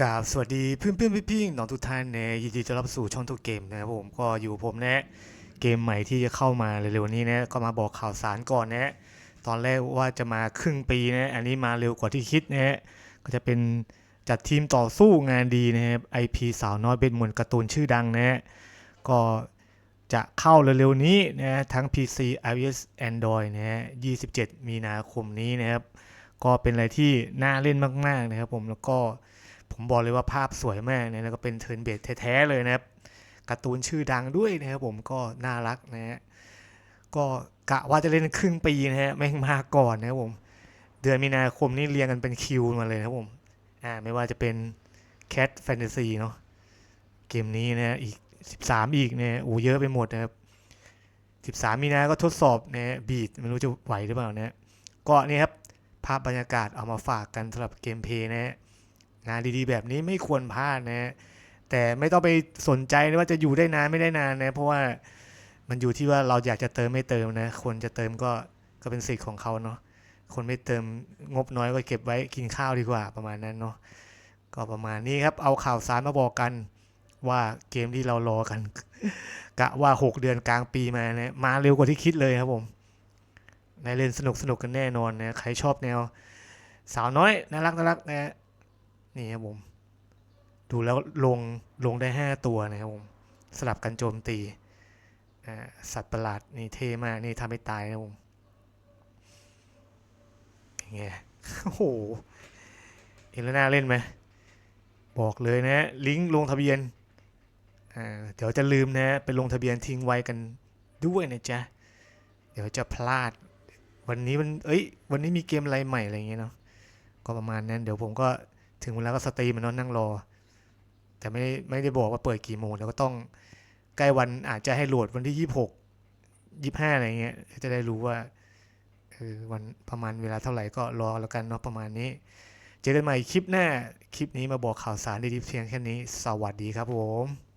กราบสวัสดีเพื่อนเพื่อนๆพี่ๆน้องทุกท่านนยินดีต้อนรับสู่ช่องทุกเกมนะครับผมก็อยู่ผมนะเกมใหม่ที่จะเข้ามาเร็วๆนี้นะก็มาบอกข่าวสารก่อนนะตอนแรกว่าจะมาครึ่งปีนะอันนี้มาเร็วกว่าที่คิดนะก็จะเป็นจัดทีมต่อสู้งานดีนะครับ IP สาวน้อยเป็นมวลการ์ตูนชื่อดังนะก็จะเข้าเร็วๆนี้นะทั้ง PC iOS Android นะฮะ27 มีนาคมนี้นะครับก็เป็นอะไรที่น่าเล่นมากๆนะครับผมแล้วก็ ผมบอกเลยว่าภาพสวยมากนะแล้วก็เป็นเทิร์นเบสแท้ๆเลยนะครับการ์ตูนชื่อดังด้วยนะครับผมก็น่ารักนะฮะก็กะว่าจะเล่นครึ่งปีนะฮะแม่งมาก่อนนะครับผมเดือนมีนาคมนี้เรียงกันเป็นคิวมาเลยนะครับผมอ่าไม่ว่าจะเป็น Cat Fantasy เนาะเกมนี้นะอีก 13 อีกเนะโอ้เยอะไปหมดนะครับ 13 มีนาก็ทดสอบเนะบีดไม่รู้จะไหวหรือเปล่านะก็นี่ครับภาพบรรยากาศเอามาฝากกันสำหรับเกมเพลย์นะฮะ งานดีๆ แบบนี้ไม่ควรพลาดนะแต่ไม่ต้องไปสนใจนะว่าจะอยู่ได้นานไม่ได้นานนะ เพราะว่ามันอยู่ที่ว่าเราอยากจะเติมไม่เติมนะ คนจะเติมก็ก็เป็นสิทธิ์ของเขาเนาะคนไม่เติมงบน้อยก็เก็บไว้กินข้าวดีกว่าประมาณนั้นเนาะก็ประมาณนี้ครับ เอาข่าวสารมาบอกกันว่าเกมที่เรารอกันกะว่า 6 เดือนกลางปีมานะมาเร็วกว่าที่คิดเลยครับผมในเล่นสนุกสนุกกันแน่นอนนะใครชอบแนว สาวน้อยน่ารักน่ารักนะ นี่ครับผม ดูแล้วลงลงได้ 5 ตัวนะครับผมสลับกันโจมตีสัตว์ประหลาดนี่เท่มากนี่ทำให้ตายนะผมเป็นไงโอ้โหเห็นแล้วน่าเล่นไหมบอกเลยนะ ลิงก์ลงทะเบียนเดี๋ยวจะลืมนะไปลงทะเบียนทิ้งไว้กันด้วยนะจ๊ะ เดี๋ยวจะพลาด วันนี้มันเอ้ย วันนี้มีเกมอะไรใหม่อะไรอย่างเงี้ยเนาะก็ประมาณนั้น เดี๋ยวผมก็ ถึงเวลาก็สตรีมมันนอนนั่งรอ แต่ไม่ได้ไม่ได้บอกว่าเปิดกี่โมงแล้วก็ต้องใกล้วันอาจจะให้โหลดวันที่ยี่หกยี่ห้าอะไรเงี้ยจะได้รู้ว่าเออวันประมาณเวลาเท่าไหร่ก็รอแล้วกันเนาะประมาณนี้ เจอกันใหม่คลิปหน้า คลิปนี้มาบอกข่าวสารดีๆเพียงแค่นี้ สวัสดีครับผม